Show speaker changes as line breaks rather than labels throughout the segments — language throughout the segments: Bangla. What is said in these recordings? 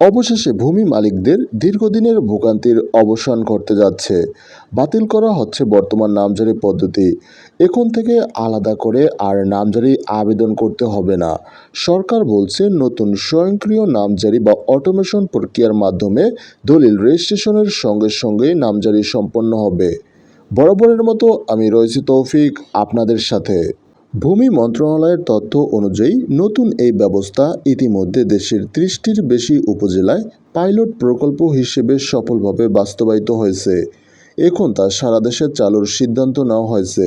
অবশেষে ভূমি মালিকদের দীর্ঘদিনের ভোগান্তির অবসান ঘটতে যাচ্ছে। বাতিল করা হচ্ছে বর্তমান নামজারি পদ্ধতি। এখন থেকে আলাদা করে আর নামজারি আবেদন করতে হবে না। সরকার বলছে নতুন স্বয়ংক্রিয় নামজারি বা অটোমেশন প্রক্রিয়ার মাধ্যমে দলিল রেজিস্ট্রেশনের সঙ্গে সঙ্গেই নামজারি সম্পন্ন হবে। বরাবরের মতো আমি রয়েছি তৌফিক, আপনাদের সাথে। ভূমি মন্ত্রণালয়ের তথ্য অনুযায়ী নতুন এই ব্যবস্থা ইতিমধ্যে দেশের ত্রিশটির বেশি উপজেলায় পাইলট প্রকল্প হিসেবে সফলভাবে বাস্তবায়িত হয়েছে। এখন তা সারা দেশে চালুর সিদ্ধান্ত নেওয়া হয়েছে।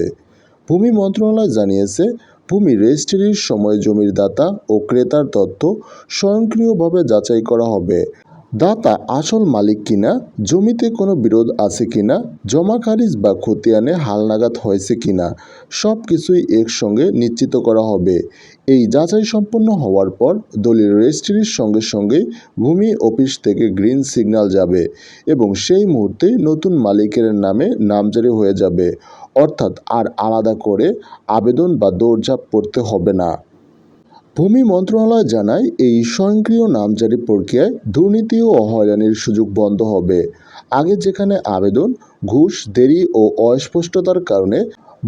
ভূমি মন্ত্রণালয় জানিয়েছে, ভূমি রেজিস্ট্রির সময় জমির দাতা ও ক্রেতার তথ্য স্বয়ংক্রিয়ভাবে যাচাই করা হবে। দাতা আসল মালিক কিনা, জমিতে কোনো বিরোধ আছে কিনা, জমা খারিজ বা খতিয়ানে হালনাগাদ হয়েছে কিনা সব কিছুই একসঙ্গে নিশ্চিত করা হবে। এই যাচাই সম্পন্ন হওয়ার পর দলিল রেজিস্ট্রির সঙ্গে সঙ্গে ভূমি অফিস থেকে গ্রিন সিগন্যাল যাবে এবং সেই মুহূর্তেই নতুন মালিকের নামে নামজারি হয়ে যাবে। অর্থাৎ আর আলাদা করে আবেদন বা দৌড়ঝাঁপ করতে হবে না। ভূমি মন্ত্রণালয় জানায় এই স্বয়ংক্রিয় নামজারি প্রক্রিয়ায় দুর্নীতি ও হয়রানির সুযোগ বন্ধ হবে। আগে যেখানে আবেদন, ঘুষ, দেরি ও অস্পষ্টতার কারণে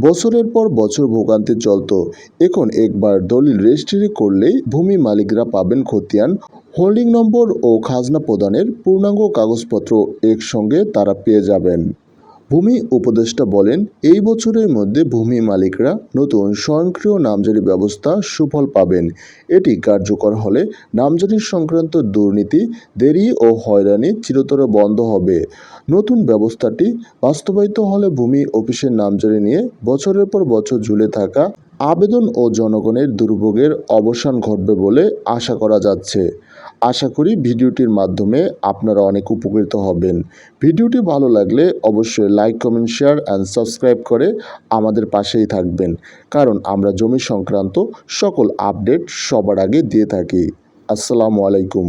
বছরের পর বছর ভোগান্তি চলত, এখন একবার দলিল রেজিস্ট্রি করলেই ভূমি মালিকরা পাবেন খতিয়ান, হোল্ডিং নম্বর ও খাজনা প্রদানের পূর্ণাঙ্গ কাগজপত্র একসঙ্গে তারা পেয়ে যাবেন। ভূমি উপদেষ্টা বলেন, এই বছরের মধ্যে ভূমি মালিকরা নতুন স্বয়ংক্রিয় নামজারি ব্যবস্থা সুফল পাবেন। এটি কার্যকর হলে নামজারি সংক্রান্ত দুর্নীতি, দেরি ও হয়রানি চিরতর বন্ধ হবে। নতুন ব্যবস্থাটি বাস্তবায়িত হলে ভূমি অফিসের নামজারি নিয়ে বছরের পর বছর ঝুলে থাকা আবেদন ও জনগণের দুর্ভোগের অবসান ঘটবে বলে আশা করা যাচ্ছে। আশা করি ভিডিওটির মাধ্যমে আপনারা অনেক উপকৃত হবেন। ভিডিওটি ভালো লাগলে অবশ্যই like, comment, share and subscribe করে আমাদের পাশেই থাকবেন। কারণ আমরা জমি সংক্রান্ত সকল আপডেট সবার আগে দিয়ে থাকি। আসসালামু আলাইকুম।